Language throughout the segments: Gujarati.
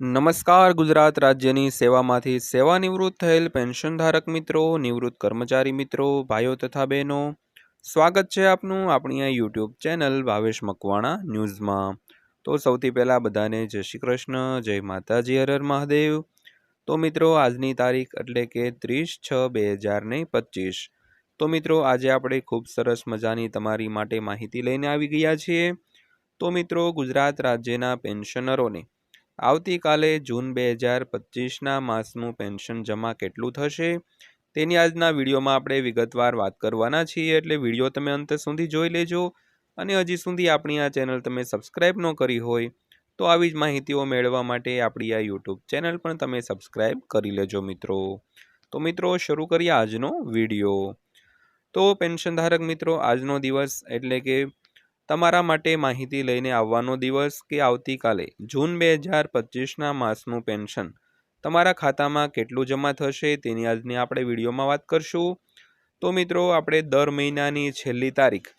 નમસ્કાર, ગુજરાત રાજ્યની સેવામાંથી સેવાનિવૃત્ત થયેલ પેન્શનધારક મિત્રો, નિવૃત્ત કર્મચારી મિત્રો, ભાઈઓ તથા બહેનો. સ્વાગત છે આપનું આપણી આ યુટ્યુબ ચેનલ ભાવેશ મકવાણા ન્યૂઝમાં. તો સૌથી પહેલાં બધાને જય શ્રી કૃષ્ણ, જય માતાજી હરર મહાદેવ. તો મિત્રો, આજની તારીખ એટલે કે ત્રીસ છ બે હજાર ને પચીસ. તો મિત્રો, આજે આપણે ખૂબ સરસ મજાની તમારી માટે માહિતી લઈને આવી ગયા છીએ. તો મિત્રો, ગુજરાત રાજ્યના પેન્શનરોને આવતીકાલે જૂન બે હજાર પચીસના માસનું પેન્શન જમા કેટલું થશે? તેની આજના વિડીયોમાં આપણે વિગતવાર વાત કરવાના છીએ, એટલે વીડિયો તમે અંત સુધી જોઈ લેજો. અને હજી સુધી આપણી આ ચેનલ તમે સબસ્ક્રાઈબ ન કરી હોય, તો આવી જ માહિતીઓ મેળવવા માટે આપણી આ યુટ્યુબ ચેનલ પણ તમે સબસ્ક્રાઈબ કરી લેજો મિત્રો. તો મિત્રો, શરૂ કરીએ આજનો વીડિયો. તો પેન્શનધારક મિત્રો, આજનો દિવસ એટલે કે તમારા માટે માહિતી લઈને આવવાનો દિવસ કે આવતીકાલે? જૂન બે હજાર પચીસના માસનું પેન્શન. તમારા ખાતામાં કેટલું જમા થશે તેની આજની આપણે વિડીયોમાં વાત કરશું. તો મિત્રો, આપણે દર મહિનાની છેલ્લી તારીખ,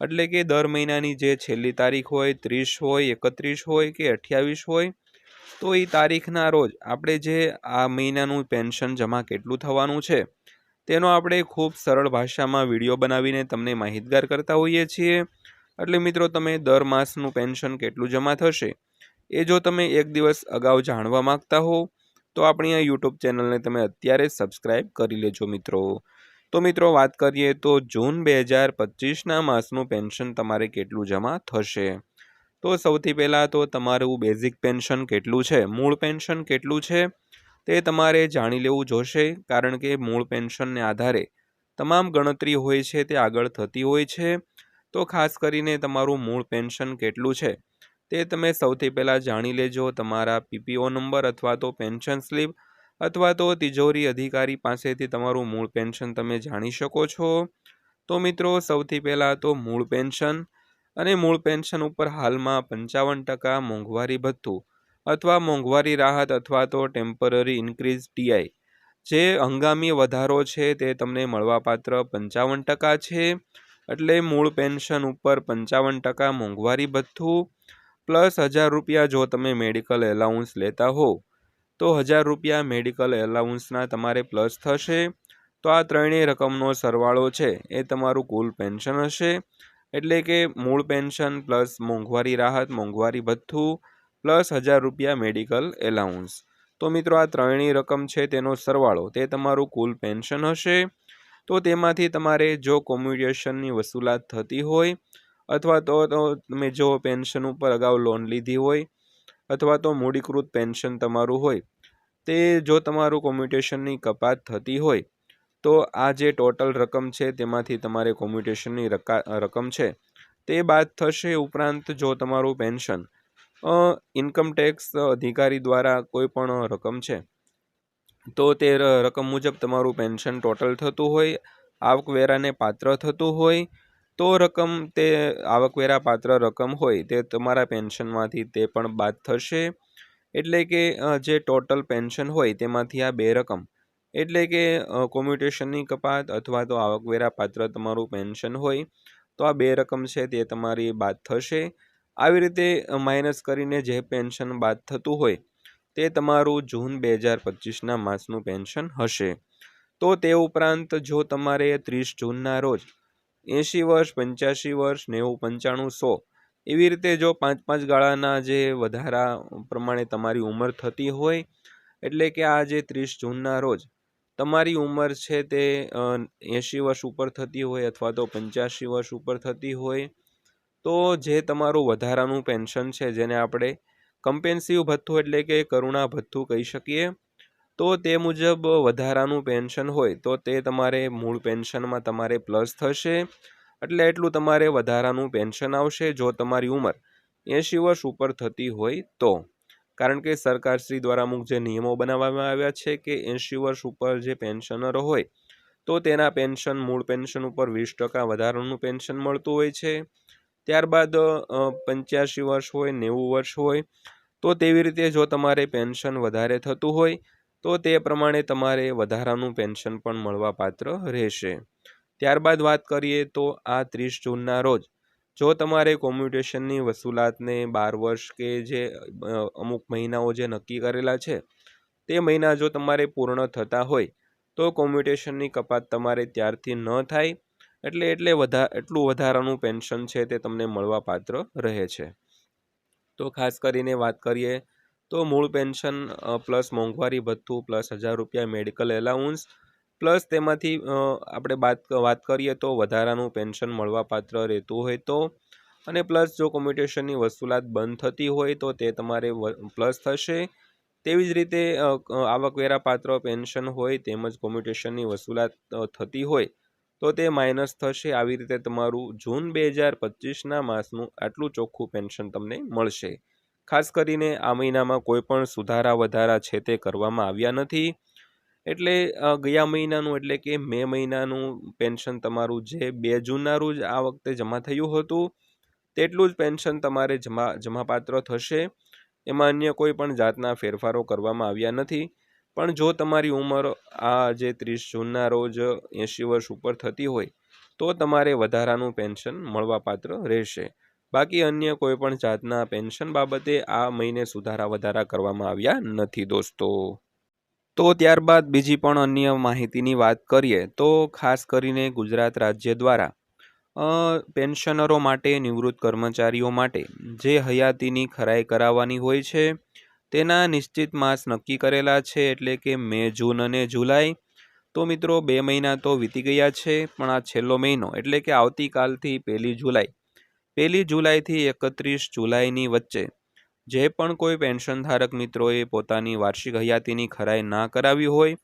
એટલે કે દર મહિનાની જે છેલ્લી તારીખ હોય, ત્રીસ હોય, એકત્રીસ હોય કે અઠ્યાવીસ હોય, તો એ તારીખના રોજ આપણે જે આ મહિનાનું પેન્શન જમા કેટલું થવાનું છે, તેનો આપણે ખૂબ સરળ ભાષામાં વીડિયો બનાવીને તમને માહિતગાર કરતા હોઈએ છીએ. એટલે મિત્રો તમે દર માસનું પેન્શન કેટલું જમા થશે એ જો તમે એક દિવસ અગાઉ જાણવા માગતા હો, તો આપણી આ યુટ્યુબ ચેનલને તમે અત્યારે સબસ્ક્રાઇબ કરી લેજો મિત્રો. તો મિત્રો વાત કરીએ તો જૂન બે હજાર પચીસના માસનું પેન્શન તમારે કેટલું જમા થશે? તો સૌથી પહેલાં તો તમારું બેઝિક પેન્શન કેટલું છે? મૂળ પેન્શન કેટલું છે? તે તમારે જાણી લેવું જોશે, કારણ કે મૂળ પેન્શનને આધારે તમામ ગણતરી હોય છે તે આગળ થતી હોય છે. તો ખાસ કરીને તમારું મૂળ પેન્શન કેટલું છે? તે તમે સૌથી પહેલાં જાણી લેજો. તમારા પીપીઓ નંબર અથવા તો પેન્શન સ્લીપ અથવા તો તિજોરી અધિકારી પાસેથી તમારું મૂળ પેન્શન તમે જાણી શકો છો. તો મિત્રો, સૌથી પહેલાં તો મૂળ પેન્શન અને મૂળ પેન્શન ઉપર હાલમાં પંચાવન ટકા મોંઘવારી ભથ્થું અથવા મોંઘવારી રાહત અથવા તો ટેમ્પરરી ઇન્ક્રીઝ ટીઆઈ જે હંગામી વધારો છે તે તમને મળવાપાત્ર પંચાવન ટકા છે. એટલે મૂળ પેન્શન ઉપર પંચાવન ટકા મોંઘવારી ભથ્થું, પ્લસ હજાર રૂપિયા જો તમે મેડિકલ એલાઉન્સ લેતા હો, તો હજાર રૂપિયા મેડિકલ એલાઉન્સના તમારે પ્લસ થશે. તો આ ત્રણેય રકમનો સરવાળો છે, એ તમારું કુલ પેન્શન હશે. એટલે કે મૂળ પેન્શન પ્લસ મોંઘવારી રાહત, મોંઘવારી ભથ્થું, પ્લસ હજાર રૂપિયા મેડિકલ એલાઉન્સ. તો મિત્રો આ ત્રણેય રકમ છે તેનો સરવાળો, તે તમારું કુલ પેન્શન હશે. તો તેમાંથી તમારે જો કોમ્યુટેશનની વસૂલાત થતી હોય અથવા તો તમે જો પેન્શન ઉપર અગાઉ લોન લીધી હોય અથવા તો મૂડીકૃત પેન્શન તમારું હોય, તે જો તમારું કોમ્યુટેશનની કપાત થતી હોય, તો આ જે ટોટલ રકમ છે તેમાંથી તમારે કોમ્યુટેશનની રકમ છે, તે બાદ થશે ઉપરાંત જો તમારું પેન્શન ઇન્કમ ટેક્સ અધિકારી દ્વારા કોઈ પણ રકમ છે. તો તે રકમ મુજબ તમારું પેન્શન ટોટલ થતું હોય, આવકવેરાને પાત્ર થતું હોય, તો રકમ તે આવકવેરા પાત્ર રકમ હોય તે તમારા પેન્શનમાંથી તે પણ બાદ થશે. એટલે કે જે ટોટલ પેન્શન હોય તેમાંથી આ બે રકમ. એટલે કે કોમ્યુટેશનની કપાત અથવા તો આવકવેરા પાત્ર તમારું પેન્શન હોય, તો આ બે રકમ છે તે તમારી બાદ થશે. આવી રીતે માઇનસ કરીને જે પેન્શન બાદ થતું હોય તે તમારું જૂન બે હજાર પચીસના માસનું પેન્શન હશે. તો તે ઉપરાંત જો તમારે ત્રીસ જૂનના રોજ એંશી વર્ષ પંચ્યાસી વર્ષ, નેવું, પંચાણું, સો એવી રીતે જો પાંચ પાંચ ગાળાના જે વધારા પ્રમાણે તમારી ઉંમર થતી હોય, એટલે કે આ જે ત્રીસ જૂનના રોજ તમારી ઉંમર છે તે એંશી વર્ષ ઉપર થતી હોય અથવા તો પંચ્યાસી વર્ષ ઉપર થતી હોય, તો જે તમારું વધારાનું પેન્શન છે જેને આપણે કમ્પેન્સિવ ભથ્થું એટલે કે કરુણા ભથ્થું કહી શકીએ. તો તે મુજબ વધારાનું પેન્શન હોય તો તે તમારે મૂળ પેન્શનમાં તમારે પ્લસ થશે. એટલે એટલું તમારે વધારાનું પેન્શન આવશે જો તમારી ઉંમર એંશી વર્ષ ઉપર થતી હોય તો. કારણ કે સરકારશ્રી દ્વારા અમુક જે નિયમો બનાવવામાં આવ્યા છે કે એંશી વર્ષ ઉપર જે પેન્શનરો હોય તો તેના પેન્શન મૂળ પેન્શન ઉપર વીસ ટકા વધારાનું પેન્શન મળતું હોય છે. ત્યારબાદ પંચ્યાસી વર્ષ હોય, નેવું વર્ષ હોય તો તેવી રીતે જો તમારે પેન્શન વધારે થતું હોય, તો તે પ્રમાણે તમારે વધારાનું પેન્શન પણ મળવા પાત્ર રહેશે. ત્યારબાદ વાત કરીએ તો આ ત્રીસ જૂનના રોજ, જો તમારે કોમ્યુટેશનની વસૂલાતને બાર વર્ષ કે જે અમુક મહિનાઓ જે નક્કી કરેલા છે, તે મહિના જો તમારે પૂર્ણ થતા હોય, તો કોમ્યુટેશનની કપાત તમારે ત્યારથી ન થાય, એટલે એટલે વધા, એટલું વધારાનું પેન્શન છે તે તમને મળવાપાત્ર રહે છે. તો ખાસ કરીને વાત કરીએ તો મૂળ પેન્શન પ્લસ મોંઘવારી ભથ્થું પ્લસ હજાર રૂપિયા મેડિકલ એલાઉન્સ પ્લસ તેમાંથી આપણે બાત, વાત કરીએ તો વધારાનું પેન્શન મળવાપાત્ર રહેતું હોય તો અને પ્લસ જો કોમ્યુટેશનની વસૂલાત બંધ થતી હોય તો તે તમારે પ્લસ થશે. તેવી જ રીતે આવકવેરા પાત્ર પેન્શન હોય તેમજ કોમ્યુટેશનની વસૂલાત થતી હોય તો તે માઇનસ થશે. આવી રીતે તમારું જૂન બે હજાર પચીસના માસનું આટલું ચોખ્ખું પેન્શન તમને મળશે. ખાસ કરીને આ મહિનામાં કોઈ પણ સુધારા વધારા છે તે કરવામાં આવ્યા નથી. એટલે ગયા મહિનાનું એટલે કે મે મહિનાનું પેન્શન તમારું જે બે જૂનના રોજ આ વખતે જમા થયું હતું, તેટલું જ પેન્શન તમારે જમા, જમાપાત્ર થશે. એમાં અન્ય કોઈ પણ જાતના ફેરફારો કરવામાં આવ્યા નથી. પણ જો તમારી ઉંમર આ જે ત્રીસ જૂનના રોજ એંશી વર્ષ ઉપર થતી હોય, તો તમારે વધારાનું પેન્શન મળવાપાત્ર રહેશે. બાકી અન્ય કોઈપણ જાતના પેન્શન બાબતે આ મહિને સુધારા વધારા કરવામાં આવ્યા નથી દોસ્તો. તો ત્યારબાદ બીજી પણ અન્ય માહિતીની વાત કરીએ, તો ખાસ કરીને ગુજરાત રાજ્ય દ્વારા પેન્શનરો માટે, નિવૃત્ત કર્મચારીઓ માટે જે હયાતીની ખરાઈ કરાવવાની હોય છે તેના નિશ્ચિત માસ નક્કી કરેલા છે એટલે કે મે, જૂન અને જુલાઈ. તો મિત્રો, બે મહિના તો વીતી ગયા છે, પણ આ છેલ્લો મહિનો એટલે કે આવતીકાલથી પહેલી જુલાઈ. પહેલી જુલાઈથી એકત્રીસ જુલાઈની વચ્ચે. જે પણ કોઈ પેન્શન ધારક મિત્રોએ પોતાની વાર્ષિક હયાતીની ખરાઈ ના કરાવી હોય,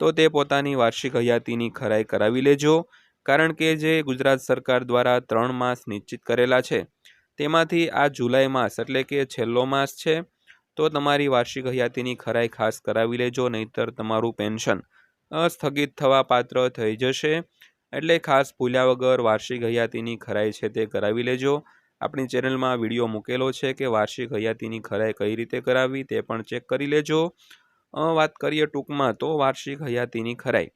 તો તે પોતાની વાર્ષિક હયાતીની ખરાઈ કરાવી લેજો. કારણ કે જે ગુજરાત સરકાર દ્વારા ત્રણ માસ નિશ્ચિત કરેલા છે, તેમાંથી આ જુલાઈ માસ એટલે કે છેલ્લો માસ છે. તો તમારી વાર્ષિક હયાતીની ખરાઈ ખાસ કરાવી લેજો, નહીતર તમારું પેન્શન સ્થગિત થવા પાત્ર થઈ જશે. એટલે ખાસ ભૂલ્યા વગર વાર્ષિક હયાતીની ખરાઈ છે તે કરાવી લેજો. આપણી ચેનલમાં વીડિયો મૂકેલો છે કે વાર્ષિક હયાતીની ખરાઈ કઈ રીતે કરાવવી તે પણ ચેક કરી લેજો. વાત કરીએ ટૂંકમાં તો વાર્ષિક હયાતીની ખરાઈ.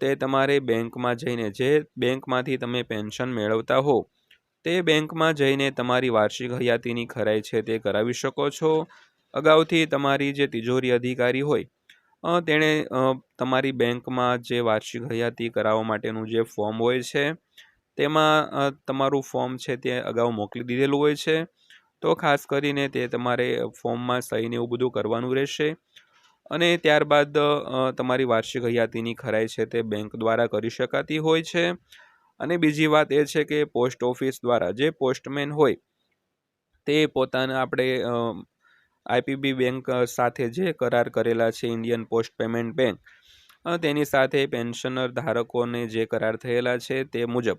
તે તમારે બેંકમાં જઈને જે બેંકમાંથી તમે પેન્શન મેળવતા હો તે બેંકમાં જઈને તમારી વાર્ષિક હયાતીની ખરાઈ છે તે કરાવી શકો છો. અગાઉથી તમારી જે તિજોરી અધિકારી હોય તેણે તમારી બેંકમાં જે વાર્ષિક હયાતી કરાવવા માટેનું જે ફોર્મ હોય છે, તેમાં તમારું ફોર્મ છે તે અગાઉ મોકલી દીધેલું હોય છે. તો ખાસ કરીને તે તમારે ફોર્મમાં સહીને એવું બધું કરવાનું રહેશે. અને ત્યારબાદ તમારી વાર્ષિક હયાતીની ખરાઈ છે તે બેંક દ્વારા કરી શકાતી હોય છે. અને બીજી વાત એ છે કે પોસ્ટ ઓફિસ દ્વારા જે પોસ્ટમેન હોય, તે પોતાના આપણે આઈપીબી બેંક સાથે જે કરાર કરેલા છે, ઇન્ડિયન પોસ્ટ પેમેન્ટ બેંક તેની સાથે પેન્શનર ધારકોને જે કરાર થયેલા છે તે મુજબ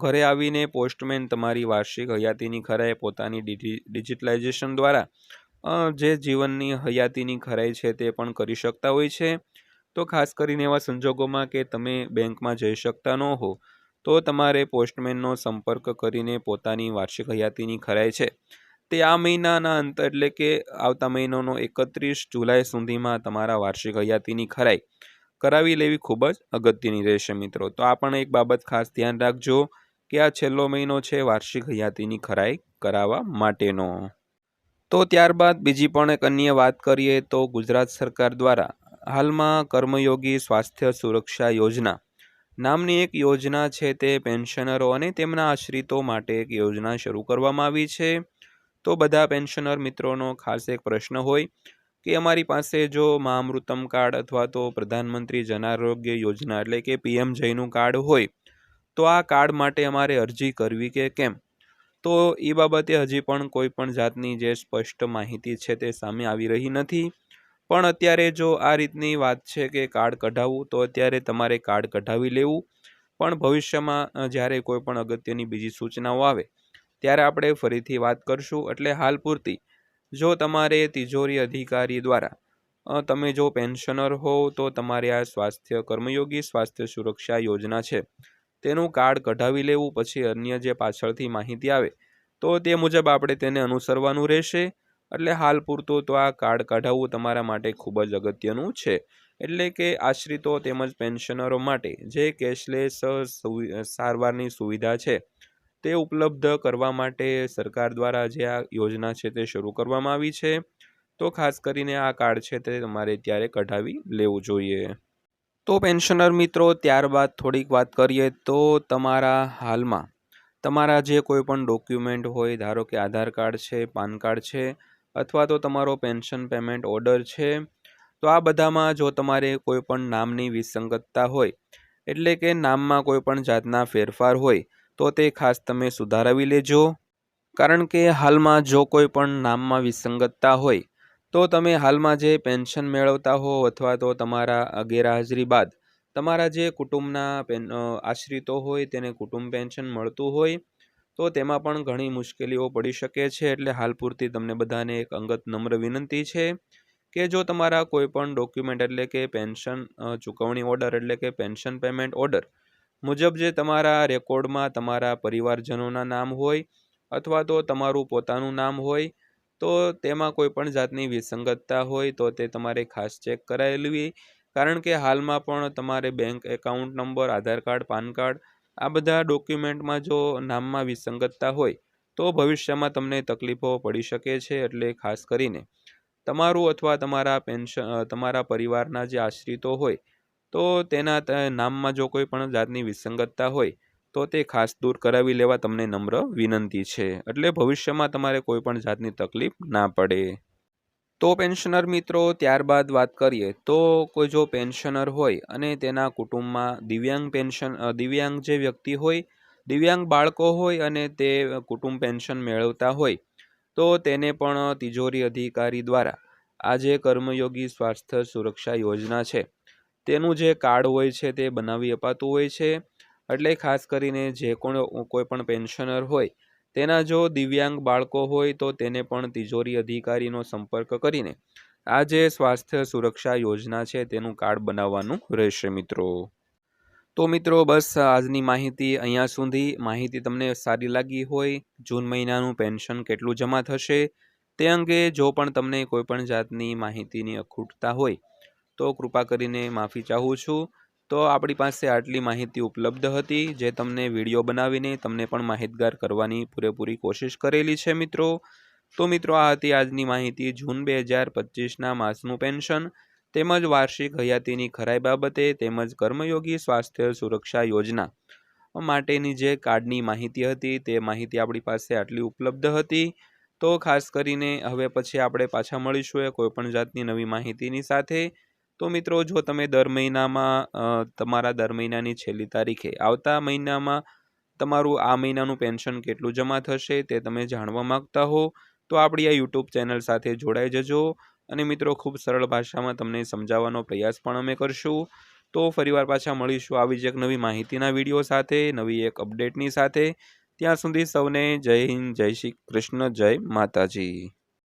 ઘરે આવીને પોસ્ટમેન તમારી વાર્ષિક હયાતીની ખરાઈ, પોતાની ડિજિટલાઇઝેશન દ્વારા જે જીવનની હયાતીની ખરાઈ છે તે પણ કરી શકતા હોય છે. તો ખાસ કરીને એવા સંજોગોમાં કે તમે બેંકમાં જઈ શકતા ન હો, તો તમારે પોસ્ટમેનનો સંપર્ક કરીને પોતાની વાર્ષિક હયાતીની ખરાઈ છે. તે આ મહિનાના અંત એટલે કે આવતા મહિનાનો એકત્રીસ જુલાઈ સુધીમાં તમારા વાર્ષિક હયાતીની ખરાઈ કરાવી લેવી ખૂબ જ અગત્યની રહેશે મિત્રો. તો આ પણ એક બાબત ખાસ ધ્યાન રાખજો કે આ છેલ્લો મહિનો છે વાર્ષિક હયાતીની ખરાઈ કરાવવા માટેનો. તો ત્યારબાદ બીજી પણ એક અન્ય વાત કરીએ તો ગુજરાત સરકાર દ્વારા હાલમાં કર્મયોગી સ્વાસ્થ્ય સુરક્ષા યોજના નામની એક યોજના છે તે પેન્શનરો અને તેમના આશ્રિતો માટે એક યોજના શરૂ કરવામાં આવી છે. તો બધા પેન્શનર મિત્રોનો ખાસ એક પ્રશ્ન હોય કે અમારી પાસે જો મહામૃતમ કાર્ડ અથવા તો પ્રધાનમંત્રી જન આરોગ્ય યોજના એટલે કે પીએમ જયનું કાર્ડ હોય, તો આ કાર્ડ માટે અમારે અરજી કરવી કે કેમ? તો એ બાબતે હજી પણ કોઈ પણ જાતની જે સ્પષ્ટ માહિતી છે તે સામે આવી રહી નથી. પણ અત્યારે જો આ રીતની વાત છે કે કાર્ડ કઢાવવું, તો અત્યારે તમારે કાર્ડ કઢાવી લેવું. પણ ભવિષ્યમાં જ્યારે કોઈ પણ અગત્યની બીજી સૂચનાઓ આવે, ત્યારે આપણે ફરીથી વાત કરશું. એટલે હાલ પૂરતી. જો તમારે તિજોરી અધિકારી દ્વારા તમે જો પેન્શનર હો, તો તમારે આ સ્વાસ્થ્ય કર્મયોગી સ્વાસ્થ્ય સુરક્ષા યોજના છે. તેનું કાર્ડ કઢાવી લેવું, પછી અન્ય જે પાછળથી માહિતી આવે, તો તે મુજબ આપણે તેને અનુસરવાનું રહેશે. એટલે હાલ પૂરતું તો આ કાર્ડ કઢાવવું તમારા માટે ખૂબ જ અગત્યનું છે. એટલે કે આશ્રિતો તેમજ પેન્શનરો માટે જે કેશલેસ સારવારની સુવિધા છે, તે ઉપલબ્ધ કરવા માટે સરકાર દ્વારા જે આ યોજના છે તે શરૂ કરવામાં આવી છે. તો ખાસ કરીને આ કાર્ડ છે તે તમારે ત્યારે કઢાવી લેવું જોઈએ. તો પેન્શનર મિત્રો, ત્યારબાદ થોડીક વાત કરીએ તો તમારા હાલમાં તમારા જે કોઈ પણ ડોક્યુમેન્ટ હોય, ધારો કે આધાર કાર્ડ છે, પાન કાર્ડ છે અથવા તો તમારો પેન્શન પેમેન્ટ ઓર્ડર છે, તો આ બધામાં જો તમારે કોઈ પણ નામની વિસંગતતા હોય, એટલે કે નામમાં કોઈ પણ જાતના ફેરફાર હોય, તો તે ખાસ તમે સુધારાવી લેજો. કારણ કે હાલમાં જો કોઈ પણ નામમાં વિસંગતતા હોય, તો તમે હાલમાં જે પેન્શન મેળવતા હો અથવા તો તમારા ગેરહાજરી બાદ, તમારા જે કુટુંબના આશ્રિતો હોય, તેને કુટુંબ પેન્શન મળતું હોય તો તેમાં પણ ઘણી મુશ્કેલીઓ પડી શકે છે, એટલે હાલ પૂરતી તમને બધાને એક અંગત નમ્ર વિનંતી છે કે જો તમારા કોઈ પણ ડોક્યુમેન્ટ એટલે કે પેન્શન ચૂકવણી ઓર્ડર એટલે કે પેન્શન પેમેન્ટ ઓર્ડર મુજબ જે તમારા રેકોર્ડમાં તમારા પરિવારજનોના નામ હોય અથવા તો તમારું પોતાનું નામ હોય, તો તેમાં કોઈ પણ જાતની વિસંગતતા હોય તો તે તમારે ખાસ ચેક કરાયેલી કારણ કે હાલમાં પણ તમારે bank account number Aadhaar card, PAN card આ બધા ડોક્યુમેન્ટમાં જો નામમાં વિસંગતતા હોય, તો ભવિષ્યમાં તમને તકલીફો પડી શકે છે એટલે ખાસ કરીને તમારું અથવા તમારા પેન્શન તમારા પરિવારના જે આશ્રિતો હોય, તો તેના નામમાં જો કોઈ પણ જાતની વિસંગતતા હોય, તો તે ખાસ દૂર કરાવી લેવા તમને નમ્ર વિનંતી છે. એટલે ભવિષ્યમાં તમારે કોઈ પણ જાતની તકલીફ ના પડે. તો પેન્શનર મિત્રો, ત્યારબાદ વાત કરીએ, તો કોઈ જો પેન્શનર હોય અને તેના કુટુંબમાં દિવ્યાંગ પેન્શન દિવ્યાંગ જે વ્યક્તિ હોય, દિવ્યાંગ બાળકો હોય અને તે કુટુંબ પેન્શન મેળવતા હોય, તો તેને પણ તિજોરી અધિકારી દ્વારા આ જે કર્મયોગી સ્વાસ્થ્ય સુરક્ષા યોજના છે. તેનું જે કાર્ડ હોય છે તે બનાવી અપાતું હોય છે. એટલે ખાસ કરીને જે કોણ, કોઈ પણ પેન્શનર હોય તેના જો દિવ્યાંગ બાળકો હોય તો તેને પણ તિજોરી અધિકારીનો સંપર્ક કરીને આ જે સ્વાસ્થ્ય સુરક્ષા યોજના છે તેનું કાર્ડ બનાવવાનું રહેશે મિત્રો. તો મિત્રો, બસ આજની માહિતી અહીંયા સુધી. માહિતી તમને સારી લાગી હોય, જૂન મહિનાનું પેન્શન કેટલું જમા થશે, તે અંગે જો પણ તમને કોઈપણ જાતની માહિતીની અખૂટતા હોય, તો કૃપા કરીને માફી ચાહું છું. તો આપણી પાસે આટલી માહિતી ઉપલબ્ધ હતી જે તમને વીડિયો બનાવીને તમને પણ માહિતગાર કરવાની પૂરેપૂરી કોશિશ કરેલી છે મિત્રો. તો મિત્રો, આ હતી આજની માહિતી જૂન બે હજાર પચીસના માસનું પેન્શન તેમજ વાર્ષિક હયાતીની ખરાઈ બાબતે તેમજ કર્મયોગી સ્વાસ્થ્ય સુરક્ષા યોજના માટેની જે કાર્ડની માહિતી હતી તે માહિતી આપણી પાસે આટલી ઉપલબ્ધ હતી. તો ખાસ કરીને હવે પછી આપણે પાછા મળીશું એ કોઈપણ જાતની નવી માહિતીની સાથે. તો મિત્રો, જો તમે દર મહિનામાં તમારા દર મહિનાની છેલ્લી તારીખે આવતા મહિનામાં તમારું આ મહિનાનું પેન્શન કેટલું જમા થશે તે તમે જાણવા માગતા હો, તો આપણી આ યુટ્યુબ ચેનલ સાથે જોડાઈ જજો. અને મિત્રો, ખૂબ સરળ ભાષામાં તમને સમજાવવાનો પ્રયાસ પણ અમે કરશું. તો ફરીવાર પાછા મળીશું આવી જ એક નવી માહિતીના વીડિયો સાથે, નવી એક અપડેટની સાથે. ત્યાં સુધી સૌને જય હિન્દ, જય શ્રી કૃષ્ણ, જય માતાજી.